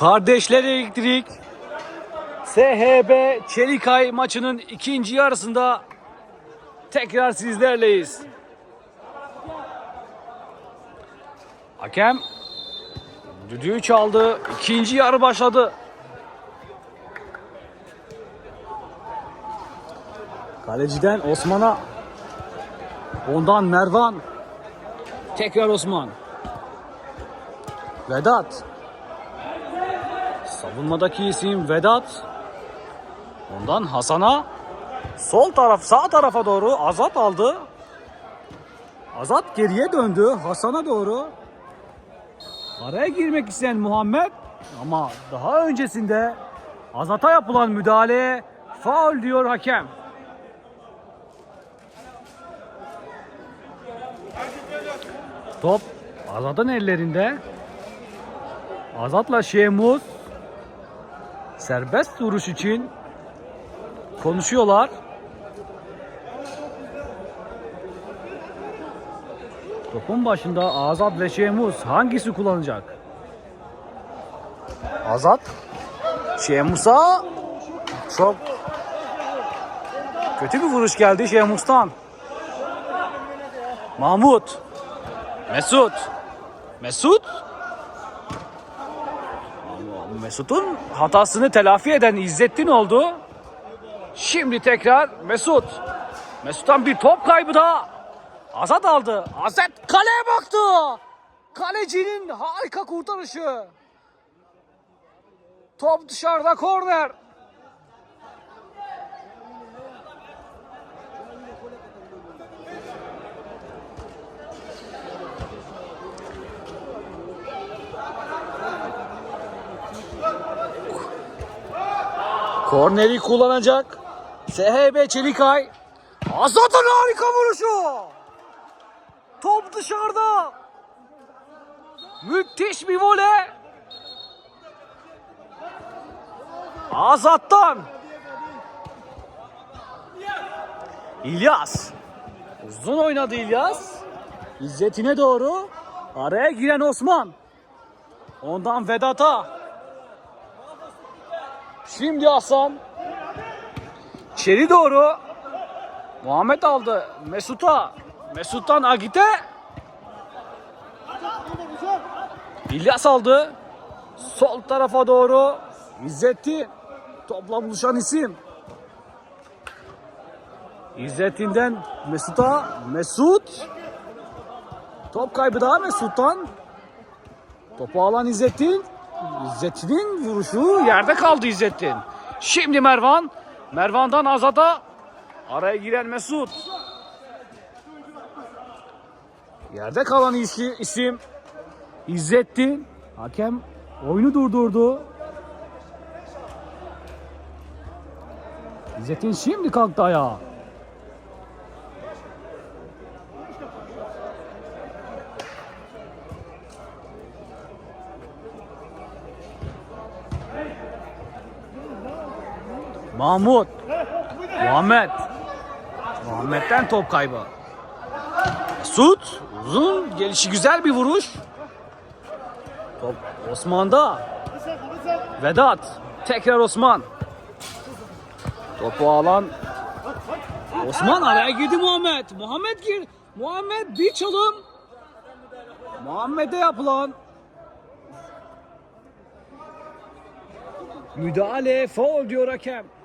Kardeşler Elektrik SHB Çelikay maçının ikinci yarısında tekrar sizlerleyiz. Hakem düdüğü çaldı. İkinci yarı başladı. Kaleciden Osman'a ondan Mervan tekrar Osman Vedat Savunmadaki isim Vedat. Ondan Hasan'a sol taraf sağ tarafa doğru Azat aldı. Azat geriye döndü Hasan'a doğru. Araya girmek isteyen Muhammed ama daha öncesinde Azat'a yapılan müdahaleye faul diyor hakem. Top Azat'ın ellerinde. Azat'la Şemuz serbest duruş için konuşuyorlar. Topun başında Azat ve Şemuz hangisi kullanacak? Azat Şemuz'a çok kötü bir vuruş geldi Şemuz'dan. Mahmut Mesut Mesut Mesut'un hatasını telafi eden İzzettin oldu. Şimdi tekrar Mesut. Mesut'tan bir top kaybı da. Azat aldı. Azat kaleye baktı. Kalecinin harika kurtarışı. Top dışarıda korner. Korneri kullanacak. SHB Çelikay. Azat'ın harika vuruşu. Top dışarıda. Müthiş bir voley. Azat'tan. İlyas. Uzun oynadı İlyas. İzzetine doğru. Araya giren Osman. Ondan Vedat'a. Şimdi Hasan. İçeri doğru. Muhammed aldı. Mesut'a. Mesut'tan Agit'e. İlyas aldı. Sol tarafa doğru. İzzettin. Topla buluşan isim. İzzettin'den Mesut'a. Mesut. Top kaybı daha Mesut'tan. Topu alan İzzettin. İzzettin'in vuruşu yerde kaldı İzzettin. Şimdi Mervan. Mervan'dan Azat'a. Araya giren Mesut. Yerde kalan işi, isim İzzettin. Hakem oyunu durdurdu. İzzettin şimdi kalktı ayağa. Mahmut. Muhammed. Muhammed'den top kaybı. Mesut. Uzun. Gelişi güzel bir vuruş. Top Osman'da. Vedat. Tekrar Osman. Topu alan Osman araya girdi Muhammed. Muhammed gir. Muhammed bir çalım. Muhammed'e yapılan müdahale faul diyor hakem.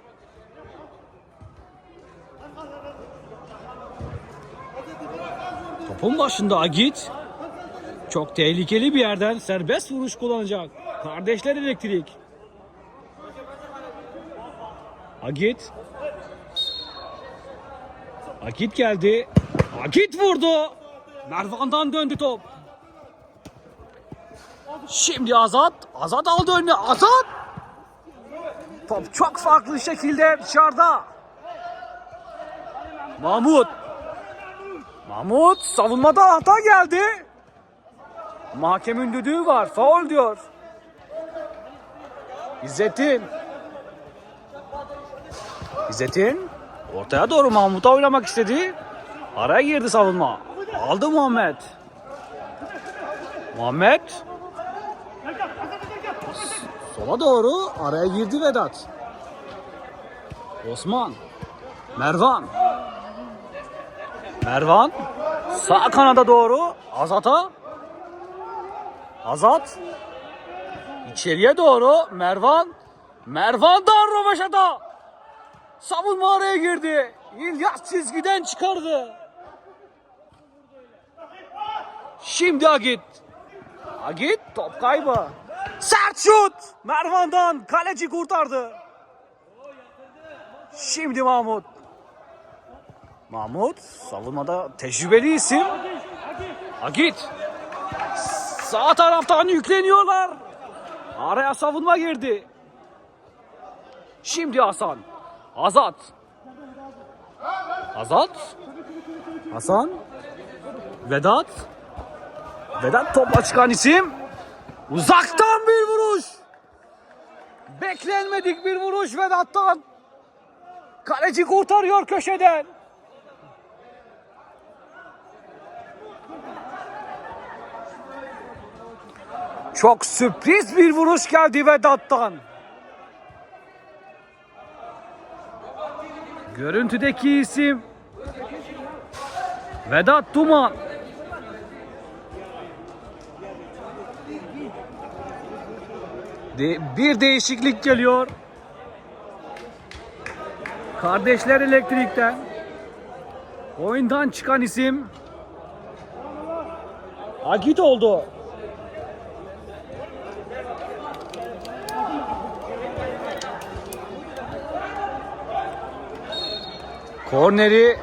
Topun başında Agit. Çok tehlikeli bir yerden serbest vuruş kullanacak. Kardeşler elektrik. Agit. Agit geldi. Agit vurdu. Mervan'dan döndü top. Şimdi Azat. Azat aldı önüne. Azat. Top çok farklı şekilde dışarıda. Mahmut. Mahmut savunmada hata geldi. Mahkemin düdüğü var. Faul diyor. İzzettin. İzzettin ortaya doğru Mahmut'a oynamak istedi. Araya girdi savunma. Aldı Muhammed. Muhammed Sola doğru araya girdi Vedat. Osman. Mervan. Mervan. Sağ kanada doğru. Azat'a. Azat. İçeriye doğru Mervan. Mervan'dan Rovaşat'a. Savunma araya girdi. İlyas çizgiden çıkardı. Şimdi Agit. Agit top kaybı. Sert şut. Mervan'dan kaleci kurtardı. Şimdi Mahmut. Mahmut savunmada tecrübeli isim. Agit. Sağ taraftan yükleniyorlar. Araya savunma girdi. Şimdi Hasan. Azat. Azat. Hasan. Vedat. Vedat topla çıkan isim. Uzaktan bir vuruş. Beklenmedik bir vuruş Vedat'tan. Kaleci kurtarıyor köşeden. Çok sürpriz bir vuruş geldi Vedat'tan. Görüntüdeki isim Vedat Duman. De- bir değişiklik geliyor. Kardeşler Elektrik'ten oyundan çıkan isim Agit oldu. Korneri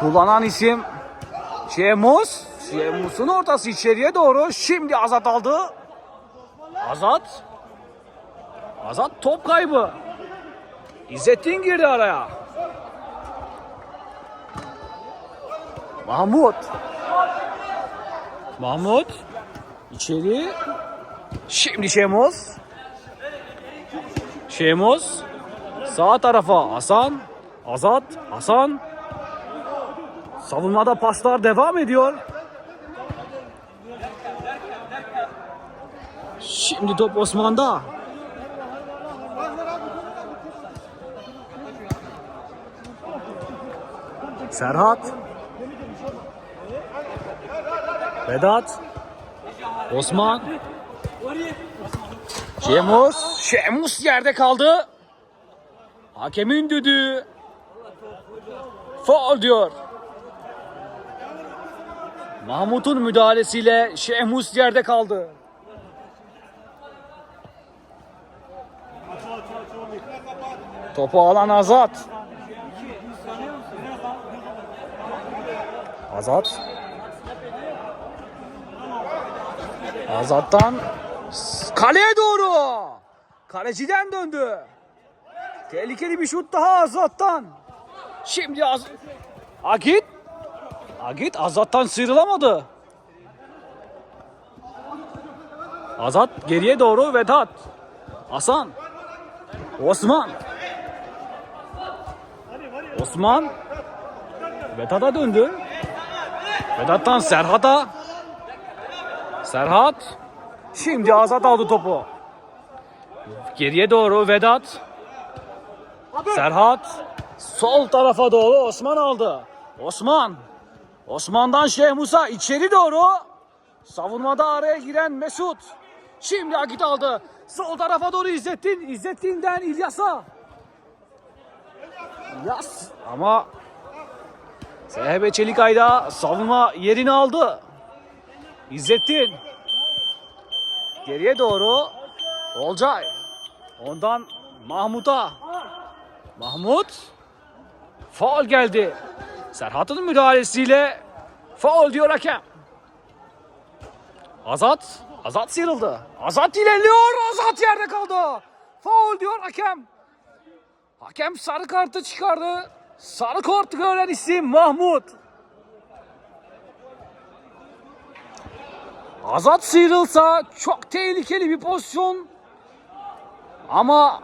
kullanan isim Şemus. Şemus'un ortası içeriye doğru. Şimdi Azat aldı. Azat. Azat top kaybı. İzzettin girdi araya. Mahmut. Mahmut. içeri. Şimdi Şemus. Şemus. Sağ tarafa Hasan. Azat. Hasan. Savunmada paslar devam ediyor. Şimdi top Osman'da. Serhat. Vedat. Osman. Şemus. Şemus yerde kaldı. Hakemin düdüğü. Faul diyor. Mahmut'un müdahalesiyle Şehmus yerde kaldı. Topu alan Azat. Azat. Azat'tan kaleye doğru. Kaleciden döndü. Tehlikeli bir şut daha Azat'tan. Şimdi Az Agit. Agit Azat'tan sıyrılamadı. Azat geriye doğru Vedat. Hasan. Osman. Osman. Vedat'a döndü. Vedat'tan Serhat'a. Serhat. Şimdi Azat aldı topu. Geriye doğru Vedat. Serhat. Sol tarafa doğru Osman aldı. Osman. Osman'dan Şeyh Musa içeri doğru. Savunmada araya giren Mesut. Şimdi Akit aldı. Sol tarafa doğru İzzettin. İzzettin'den İlyas'a. İlyas ama SHB Çelikay'da savunma yerini aldı. İzzettin. Geriye doğru Olcay. Ondan Mahmut'a. Mahmut. Faul geldi. Serhat'ın müdahalesiyle faul diyor hakem. Azat. Azat sıyrıldı. Azat ilerliyor. Azat yerde kaldı. Faul diyor hakem. Hakem sarı kartı çıkardı. Sarı kart gören isim Mahmut. Azat sıyrılsa çok tehlikeli bir pozisyon. Ama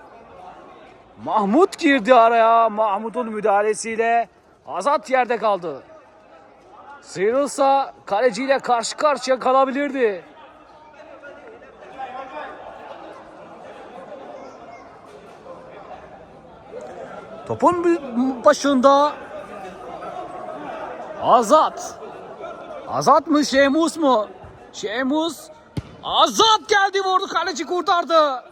Mahmut girdi araya. Mahmut'un müdahalesiyle Azat yerde kaldı. Sıyrılsa kaleciyle karşı karşıya kalabilirdi. Topun başında Azat. Azat mı Şemus mu? Şemus Azat geldi vurdu kaleci kurtardı.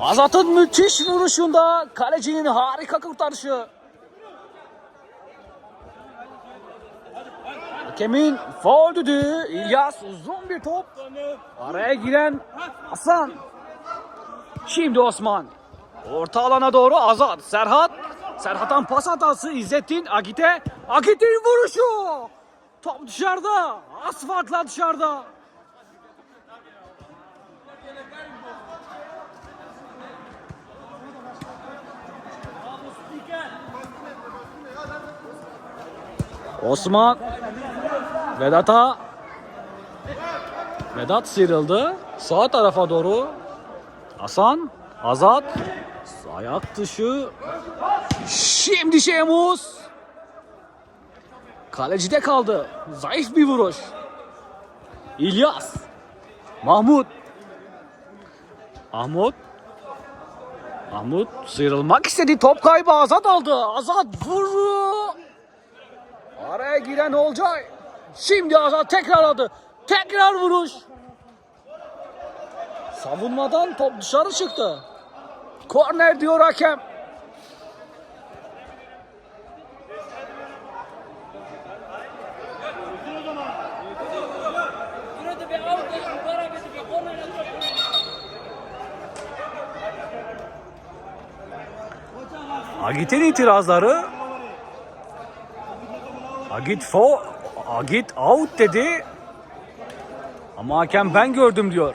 Azat'ın müthiş vuruşunda kalecinin harika kurtarışı. Hakemin faul düdüğü. İlyas uzun bir top. Araya giren Hasan. Şimdi Osman. Orta alana doğru Azat. Serhat. Serhat'tan pas hatası İzzettin Agit'e. Agit'in vuruşu. Top dışarıda. Asfaltla dışarıda. Osman Vedat'a Vedat sıyrıldı. Sağ tarafa doğru Hasan Azat ayak dışı Şimdi Şemus Kalecide kaldı. Zayıf bir vuruş. İlyas Mahmut Mahmut Mahmut sıyrılmak istedi. Top kaybı Azat aldı. Azat vurdu. Araya giren Olcay. Şimdi Azat tekrarladı. Tekrar vuruş. Savunmadan top dışarı çıktı. Korner diyor hakem. Agit'in itirazları Agit fo Agit out dedi. Ama hakem ben gördüm diyor.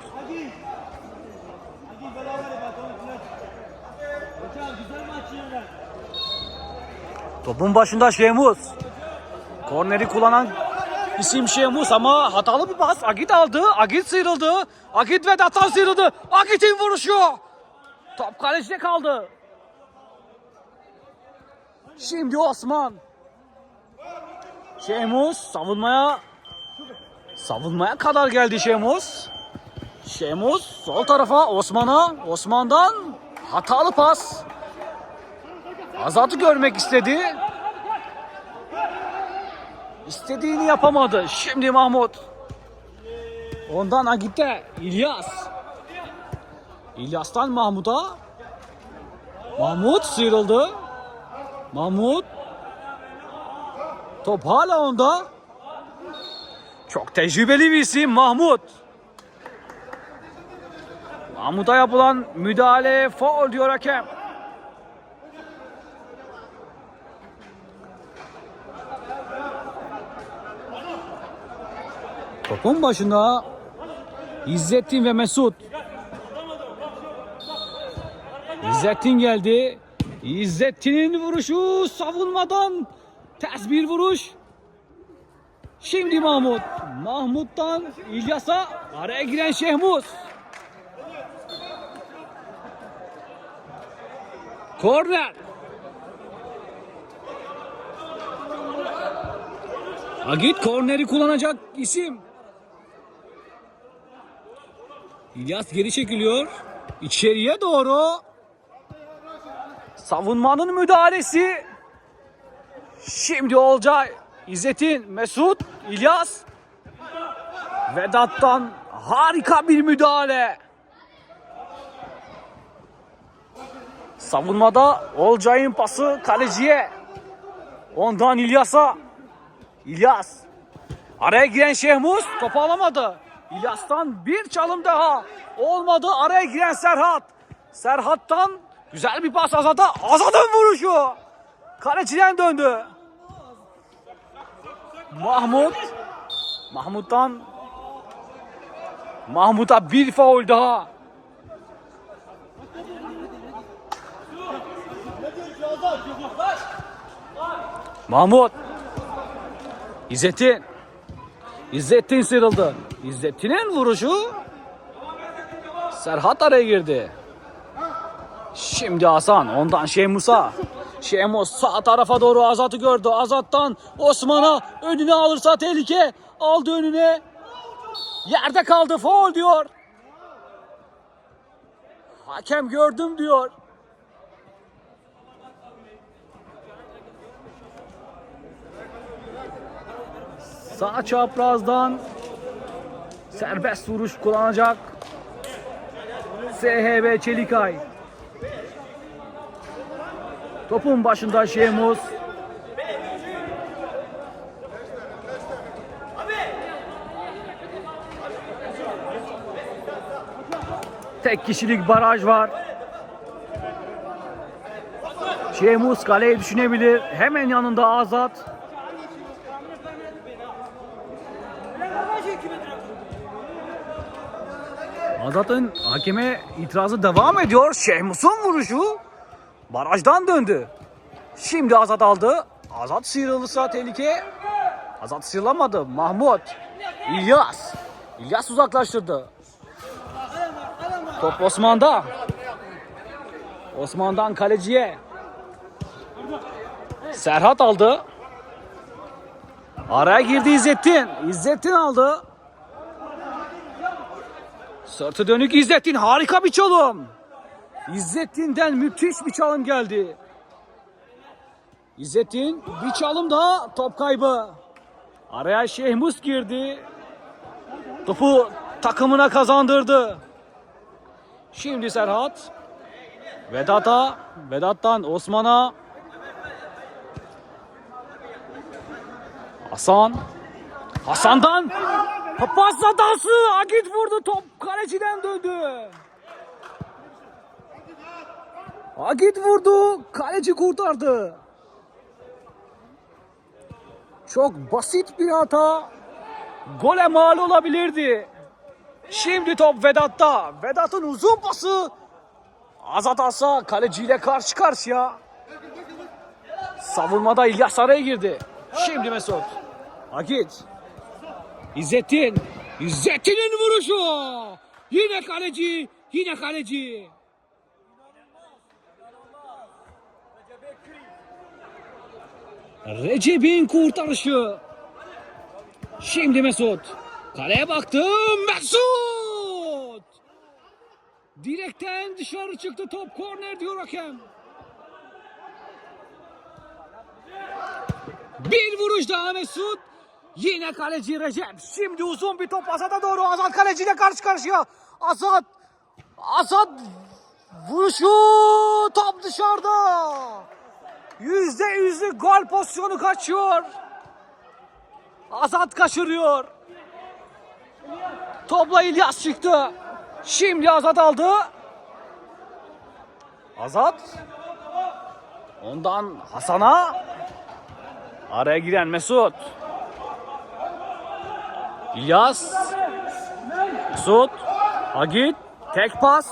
Topun başında Şemus. Korneri kullanan isim Şemus ama hatalı bir pas. Agit aldı. Agit sıyrıldı. Agit Vedat'tan sıyrıldı. Agit'in vuruşu. Top kalecide kaldı. Şimdi Osman. Şemus savunmaya savunmaya kadar geldi Şemus. Şemus sol tarafa Osman'a. Osman'dan hatalı pas. Azat'ı görmek istedi. İstediğini yapamadı. Şimdi Mahmut. Ondan Agit'te İlyas. İlyas'tan Mahmut'a. Mahmut sıyrıldı. Mahmut. Top hala onda. Çok tecrübeli bir isim Mahmut. Mahmut'a yapılan müdahale faul diyor hakem. Topun başında İzzettin ve Mesut. İzzettin geldi. İzzettin'in vuruşu savunmadan ters bir vuruş. Şimdi Mahmut. Mahmut'tan İlyas'a araya giren Şehmuz. Korner. Agit korneri kullanacak isim. İlyas geri çekiliyor. İçeriye doğru. Savunmanın müdahalesi. Şimdi Olcay, İzzet'in, Mesut, İlyas. Vedat'tan harika bir müdahale. Savunmada Olcay'ın pası kaleciye. Ondan İlyas'a. İlyas. Araya giren Şehmus topu alamadı. İlyas'tan bir çalım daha. Olmadı araya giren Serhat. Serhat'tan güzel bir pas Azat'a. Azat'ın vuruşu. Kaleciden döndü. Mahmut. Mahmut'tan Mahmut'a bir faul daha. Mahmut. İzzettin. İzzettin sıyrıldı. İzzettin'in vuruşu Serhat araya girdi. Şimdi Hasan ondan Şemus'a. Şemus sağ tarafa doğru Azat'ı gördü. Azat'tan Osman'a önüne alırsa tehlike. Aldı önüne. Yerde kaldı. Foul diyor. Hakem gördüm diyor. Sağ çaprazdan serbest vuruş kullanacak. SHB Çelikay. Topun başında Şemus. Tek kişilik baraj var. Şemus kaleyi düşünebilir. Hemen yanında Azat. Azat'ın hakeme itirazı devam ediyor. Şehmus'un vuruşu barajdan döndü. Şimdi Azat aldı. Azat sıyrılırsa tehlike. Azat sıyrılamadı. Mahmut. İlyas. İlyas uzaklaştırdı. Top Osman'da. Osman'dan kaleciye. Serhat aldı. Araya girdi İzzettin. İzzettin aldı. Sırtı dönük İzzettin harika bir çalım. İzzettin'den müthiş bir çalım geldi. İzzettin bir çalım daha top kaybı. Araya Şehmus girdi. Topu takımına kazandırdı. Şimdi Serhat. Vedat'a. Vedat'tan Osman'a. Hasan. Hasan'dan pas hatası. Agit vurdu top kaleciden döndü. Agit vurdu. Kaleci kurtardı. Çok basit bir hata. Gole mal olabilirdi. Şimdi top Vedat'ta. Vedat'ın uzun pası. Azat Asa kaleciyle karşı karşıya. Savunmada İlyas araya girdi. Şimdi Mesut. Akit. İzzettin. İzzettin'in vuruşu. Yine kaleci. Yine kaleci. Recep'in kurtarışı. Şimdi Mesut. Kaleye baktı. Mesut. Direkten dışarı çıktı top. Korner diyor hakem. Bir vuruş daha Mesut. Yine kaleci Recep. Şimdi uzun bir top Azat'a doğru. Azat kaleciyle karşı karşıya. Azat. Azat vuruşu top dışarıda. Yüzde yüzlük gol pozisyonu kaçıyor. Azat kaçırıyor. Topla İlyas çıktı. Şimdi Azat aldı. Azat. Ondan Hasan'a. Araya giren Mesut. İlyas. Mesut. Agit. Tek pas.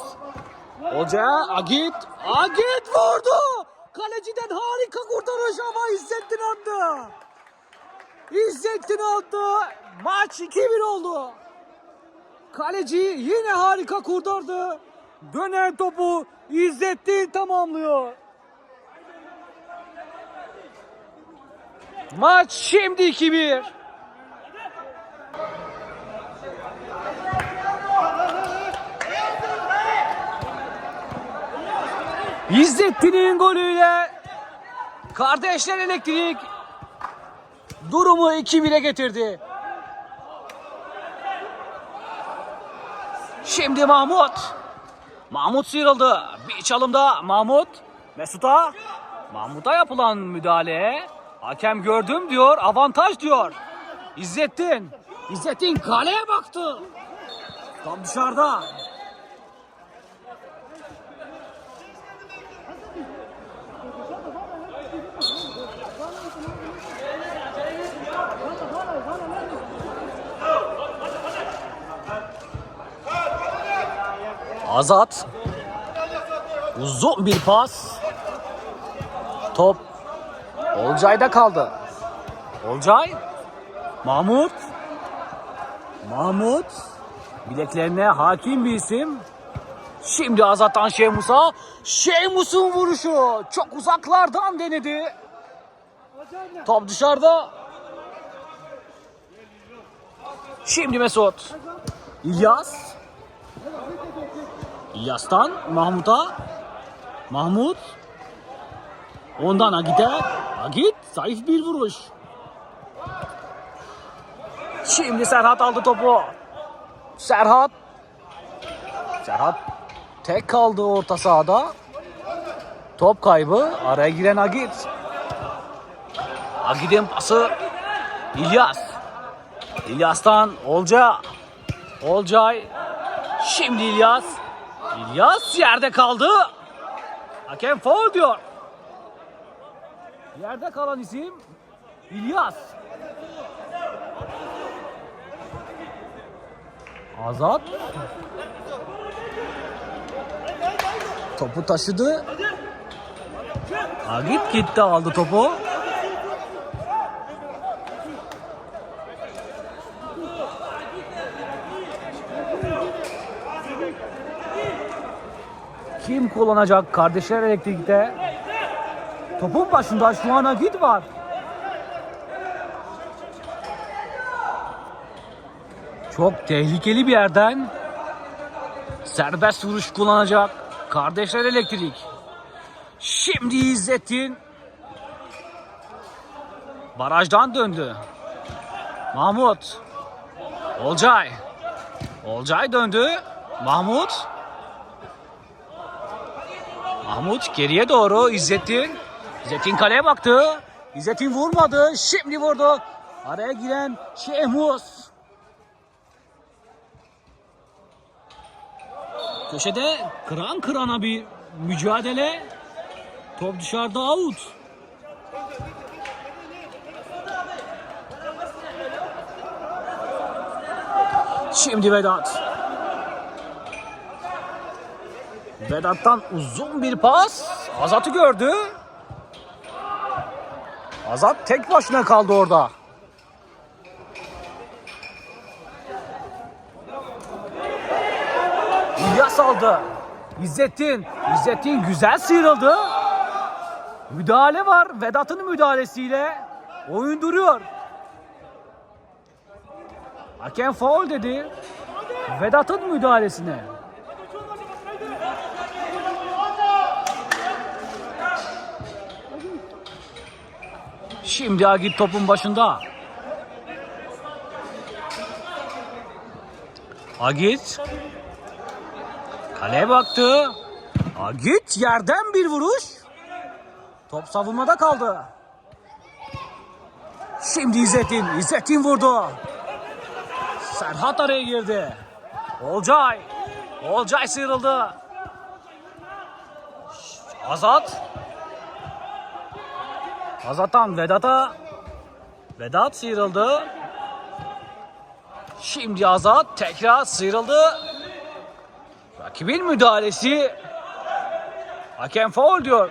Hoca Agit. Agit vurdu. Kaleciden harika kurtarış ama İzzettin attı. İzzettin attı. Maç 2-1 oldu. Kaleci yine harika kurtardı. Dönen topu İzzettin tamamlıyor. Maç şimdi 2-1. İzzettin'in golüyle Kardeşler Elektrik durumu 2-1'e getirdi. Şimdi Mahmut. Mahmut sıyrıldı. Bir çalımda Mahmut. Mesut'a. Mahmut'a yapılan müdahale. Hakem gördüm diyor. Avantaj diyor. İzzettin. İzzettin kaleye baktı. Tam dışarıda. Azat. Uzun bir pas. Top Olcay'da kaldı. Olcay. Mahmut. Mahmut. Bileklerine hakim bir isim. Şimdi Azat'tan Şehmus'a. Şehmus'un vuruşu. Çok uzaklardan denedi. Top dışarıda. Şimdi Mesut. İlyas. İlyas'tan Mahmut'a. Mahmut. Ondan Agit'e. Agit zayıf bir vuruş. Şimdi Serhat aldı topu. Serhat. Serhat tek kaldı orta sahada. Top kaybı. Araya giren Agit. Agit'in pası. İlyas. İlyas'tan Olca. Olcay. Şimdi İlyas. İlyas yerde kaldı. Hakem foul diyor. Yerde kalan isim İlyas. Azat. Topu taşıdı. Agit gitti aldı topu. Kim kullanacak kardeşler elektrikte? Topun başında şu an Agit var. Çok tehlikeli bir yerden serbest vuruş kullanacak kardeşler elektrik. Şimdi İzzettin barajdan döndü. Mahmut Olcay Olcay döndü. Mahmut Mahmut geriye doğru İzzettin. İzzettin kaleye baktı. İzzettin vurmadı. Şimdi vurdu. Araya giren Şehmus. Köşede kıran kırana bir mücadele. Top dışarıda out. Şimdi Vedat. Vedat'tan uzun bir pas. Azat'ı gördü. Azat tek başına kaldı orada. İlyas aldı. İzzettin. İzzettin güzel sıyrıldı. Müdahale var. Vedat'ın müdahalesiyle oyun duruyor. Hakem faul dedi. Vedat'ın müdahalesine. Şimdi Agit topun başında. Agit. Kaleye baktı. Agit yerden bir vuruş. Top savunmada kaldı. Şimdi İzzettin. İzzettin vurdu. Serhat araya girdi. Olcay. Olcay sıyrıldı. Azat. Azat'tan Vedat'a. Vedat sıyrıldı. Şimdi Azat tekrar sıyrıldı. Rakibin müdahalesi. Hakem faul diyor.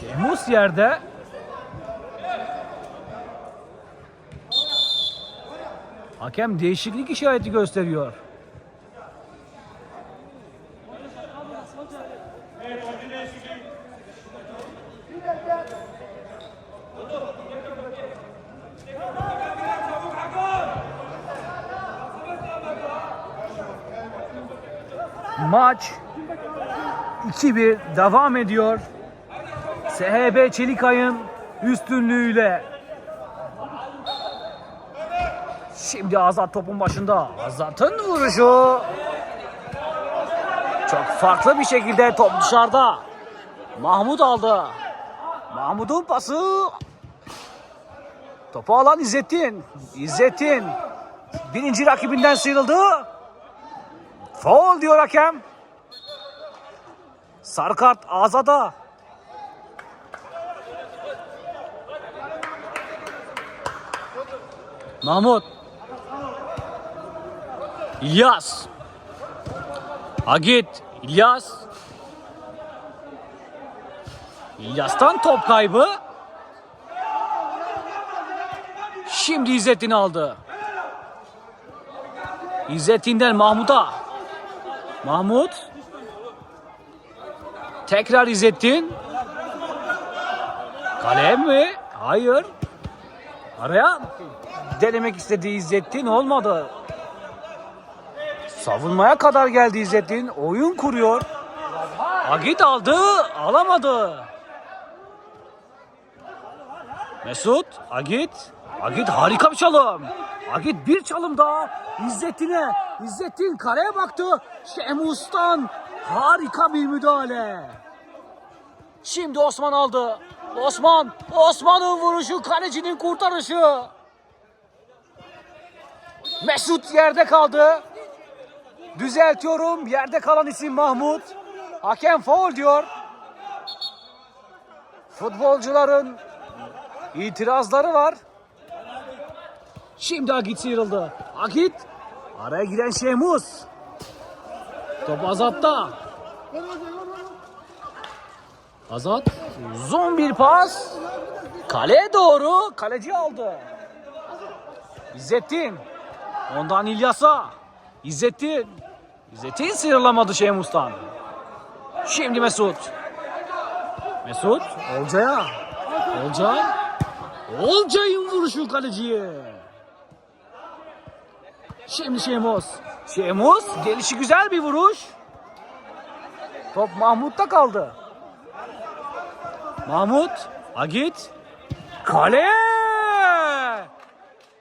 Şehmus yerde. Hakem değişiklik işareti gösteriyor. Maç 2-1 devam ediyor. SHB Çelikay'ın üstünlüğüyle. Şimdi Azat topun başında. Azat'ın vuruşu. Çok farklı bir şekilde top dışarıda. Mahmut aldı. Mahmut'un pası. Topu alan İzzettin. İzzettin birinci rakibinden sıyrıldı. Foul diyor hakem. Sarı kart Azat'a. Mahmut. İlyas. Agit. İlyas. İlyas'tan top kaybı. Şimdi İzzettin aldı. İzzettin'den Mahmut'a. Mahmut. Tekrar İzzettin. Kalem mi? Hayır. Araya denemek istedi İzzettin olmadı. Savunmaya kadar geldi İzzettin. Oyun kuruyor. Agit aldı, alamadı. Mesut, Agit. Agit harika bir çalım. Agit bir çalım daha. İzzettin'e. İzzettin kaleye baktı. Şemus'tan harika bir müdahale. Şimdi Osman aldı. Osman, Osman'ın vuruşu, kalecinin kurtarışı. Mesut yerde kaldı. Düzeltiyorum. Yerde kalan isim Mahmut. Hakem faul diyor. Futbolcuların itirazları var. Şimdi Agit sıyrıldı. Agit araya giren Şemus. Top Azat'ta. Azat uzun bir pas. Kaleye doğru kaleci aldı. İzzettin. Ondan İlyas'a. İzzettin. İzzettin sıyrılamadı Şemus'tan. Şimdi Mesut. Mesut Olcay'a. Olcay. Olcay'ın vuruşu kaleciye. Şimdi Şemus. Şemus gelişi güzel bir vuruş. Top Mahmut'ta kaldı. Mahmut. Agit. Kale.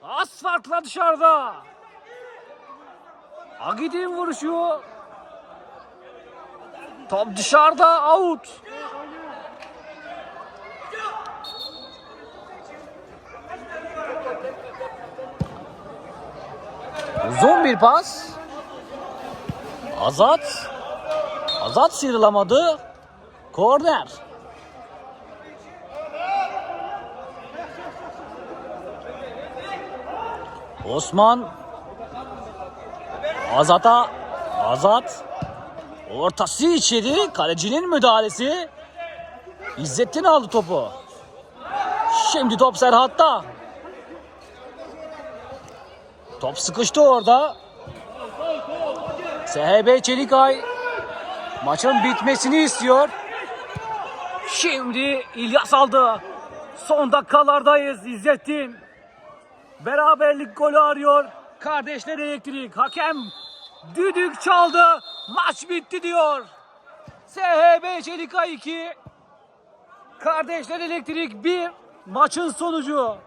Az farkla dışarıda. Agit'in vuruşu. Top dışarıda out. Uzun bir pas. Azat. Azat sıyrılamadı. Korner. Osman Azat'a Azat ortası içeri kalecinin müdahalesi İzzettin aldı topu. Şimdi top Serhat'ta. Top sıkıştı orada. SHB Çelikay maçın bitmesini istiyor. Şimdi İlyas aldı. Son dakikalardayız İzzettin. Beraberlik golü arıyor. Kardeşler elektrik. Hakem düdük çaldı. Maç bitti diyor. SHB Çelikay 2. Kardeşler elektrik 1. Maçın sonucu.